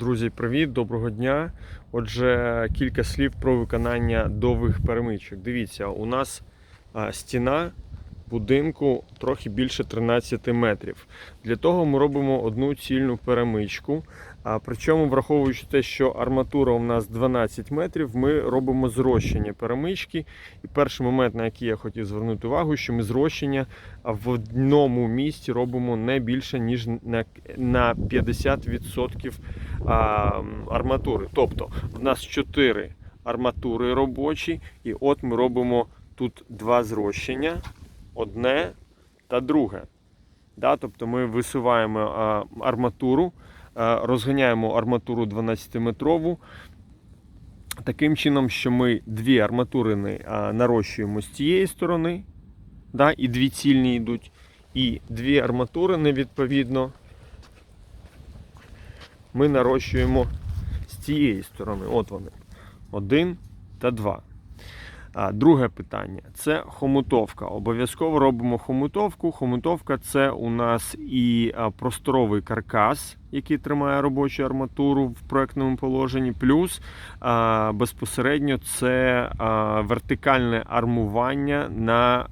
Друзі, привіт, доброго дня. Отже, кілька слів про виконання довгих перемичок. Дивіться, у нас стіна будинку трохи більше 13 метрів. Для того ми робимо одну цільну перемичку. А, причому, враховуючи те, що арматура у нас 12 метрів, ми робимо зрощення перемички. І перший момент, на який я хотів звернути увагу, що ми зрощення в одному місці робимо не більше, ніж на, на 50% арматури. Тобто в нас 4 арматури робочі, і от ми робимо тут два зрощення, одне та друге. Да, тобто ми висуваємо арматуру, розганяємо арматуру 12-метрову. Таким чином, що ми дві арматурини нарощуємо з цієї сторони, да, і дві цільні йдуть, і дві арматурини відповідно ми нарощуємо з цієї сторони. От вони. Один та два. Друге питання це хомутовка. Обов'язково робимо хомутовку. Хомутовка це у нас і просторовий каркас, який тримає робочу арматуру в проектному положенні, плюс безпосередньо це вертикальне армування на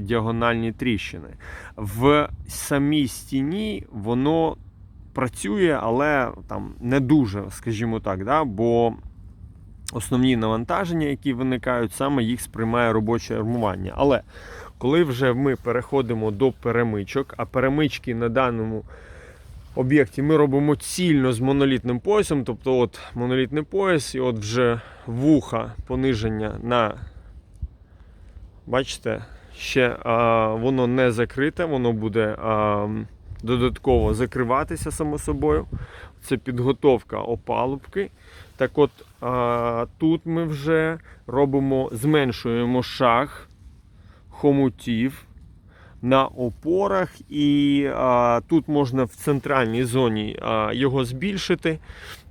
діагональні тріщини. В самій стіні воно працює, але там не дуже, скажімо так, да? бо основні навантаження, які виникають, саме їх сприймає робоче армування. Але коли вже ми переходимо до перемичок, а перемички на даному об'єкті ми робимо цільно з монолітним поясом, тобто от монолітний пояс, і от вже вуха пониження на, бачите, ще а, воно не закрите, воно буде а, додатково закриватися само собою. Це підготовка опалубки. Так от тут ми вже робимо, зменшуємо шаг хомутів на опорах, і а, тут можна в центральній зоні а, його збільшити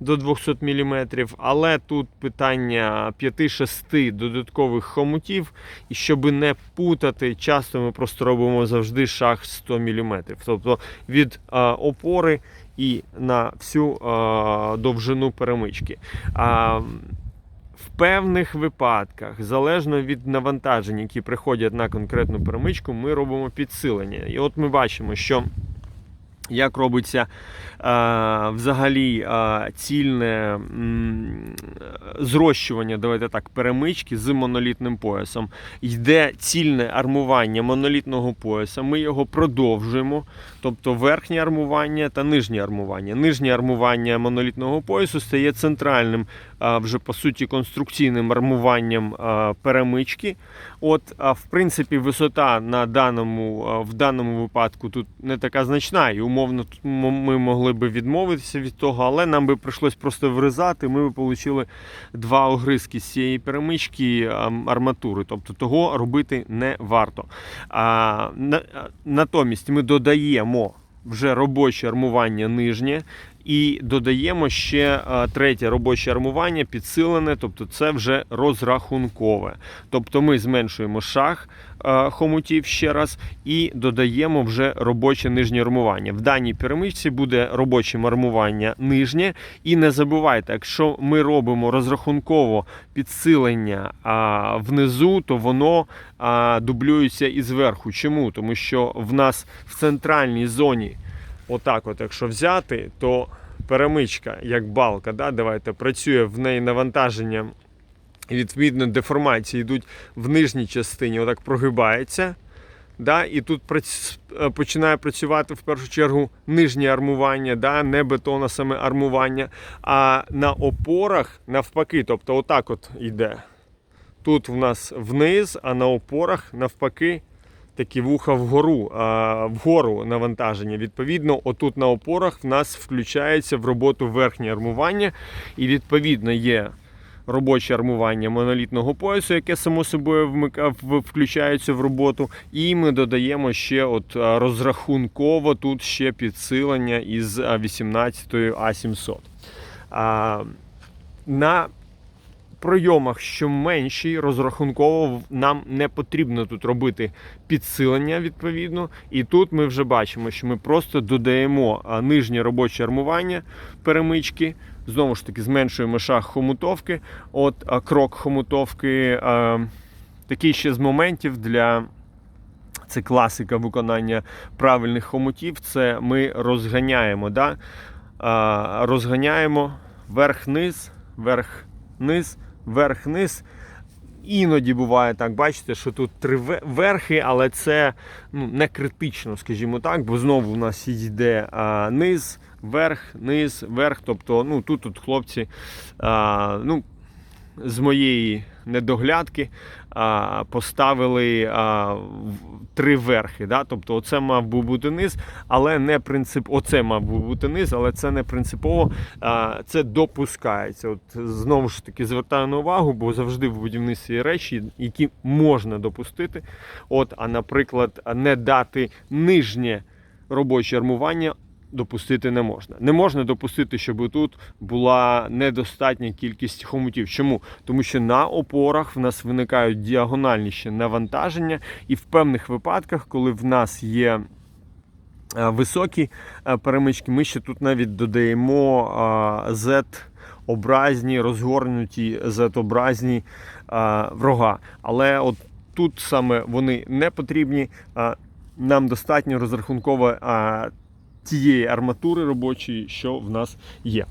до 200 мм, але тут питання 5-6 додаткових хомутів, і щоб не путати, часто ми просто робимо завжди шаг 100 мм. Тобто від а, опори і на всю е, довжину перемички. А, в певних випадках, залежно від навантажень, які приходять на конкретну перемичку, ми робимо підсилення. І от ми бачимо, що як робиться е, взагалі е, цільне м, зрощування, давайте так, перемички з монолітним поясом. Йде цільне армування монолітного пояса, ми його продовжуємо, тобто верхнє армування та нижнє армування. Нижнє армування монолітного поясу стає центральним, вже по суті, конструкційним армуванням перемички. От, в принципі, висота на даному, в даному випадку тут не така значна, і умовно ми могли би відмовитися від того, але нам би прийшлось просто врізати. Ми б отримали два огризки з цієї перемички арматури. Тобто того робити не варто. Натомість ми додаємо вже робоче армування нижнє. І додаємо ще третє робоче армування підсилене, тобто це вже розрахункове. Тобто ми зменшуємо шаг хомутів ще раз і додаємо вже робоче нижнє армування. В даній перемичці буде робоче армування нижнє. І не забувайте, якщо ми робимо розрахунково підсилення внизу, то воно дублюється і зверху. Чому? Тому що в нас в центральній зоні. Отак, от, якщо взяти, то перемичка, як балка, да, давайте працює в неї навантаження, відповідно деформації йдуть в нижній частині, отак прогибається. Да, і тут е, починає працювати в першу чергу нижнє армування, да, не бетон, а саме армування. А на опорах навпаки, тобто отак от йде. Тут в нас вниз, а на опорах навпаки такі вуха вгору, а, вгору навантаження. Відповідно, отут на опорах в нас включається в роботу верхнє армування, і відповідно є робоче армування монолітного поясу, яке само собою включається в роботу. І ми додаємо ще от розрахунково тут ще підсилення із а, 18 А700. А, на пройомах, що менші, розрахунково нам не потрібно тут робити підсилення відповідно. І тут ми вже бачимо, що ми просто додаємо нижнє робоче армування перемички знову ж таки зменшуємо шаг хомутовки. От крок хомутовки. Такий ще з моментів для. Це класика виконання правильних хомутів. Це ми розганяємо. Да? Розганяємо верх-низ, верх-низ, верх-низ. Іноді буває так, бачите, що тут три верхи, але це ну, не критично, скажімо так, бо знову у нас йде а, низ, верх, низ, верх. Тобто, ну тут, тут хлопці, а, ну, з моєї недоглядки поставили три верхи. Да? Тобто, оце мав би бути низ, але не принцип. Оце мав би бути низ, але це не принципово. Це допускається. От знову ж таки звертаю на увагу, бо завжди в будівництві є речі, які можна допустити. От, а наприклад, не дати нижнє робоче армування. Допустити не можна. Не можна допустити, щоб тут була недостатня кількість хомутів. Чому? Тому що на опорах в нас виникають діагональні ще навантаження, і в певних випадках, коли в нас є е, високі е, перемички, ми ще тут навіть додаємо е, Z-образні, розгорнуті Z-образні е, рога. Але от тут саме вони не потрібні. Нам достатньо розрахунково е, тієї арматури робочої, що в нас є.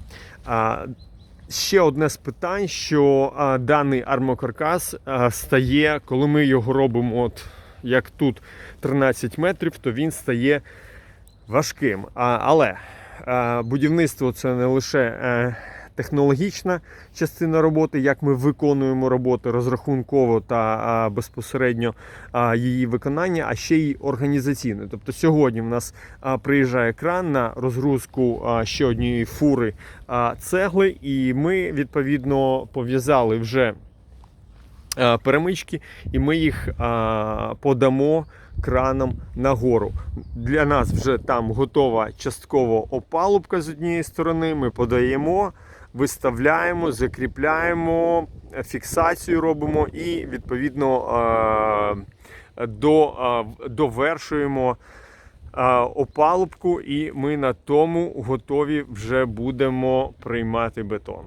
Ще одне з питань, що даний армокаркас стає, коли ми його робимо, от як тут 13 метрів, то він стає важким. Але будівництво це не лише е, технологічна частина роботи, як ми виконуємо роботи розрахунково та безпосередньо її виконання, а ще й організаційне. Тобто сьогодні в нас приїжджає кран на розгрузку ще однієї фури цегли, і ми відповідно пов'язали вже перемички, і ми їх а, подамо краном нагору. Для нас вже там готова частково опалубка з однієї сторони. Ми подаємо, виставляємо, закріпляємо, фіксацію робимо і відповідно до, довершуємо опалубку, і ми на тому готові вже будемо приймати бетон.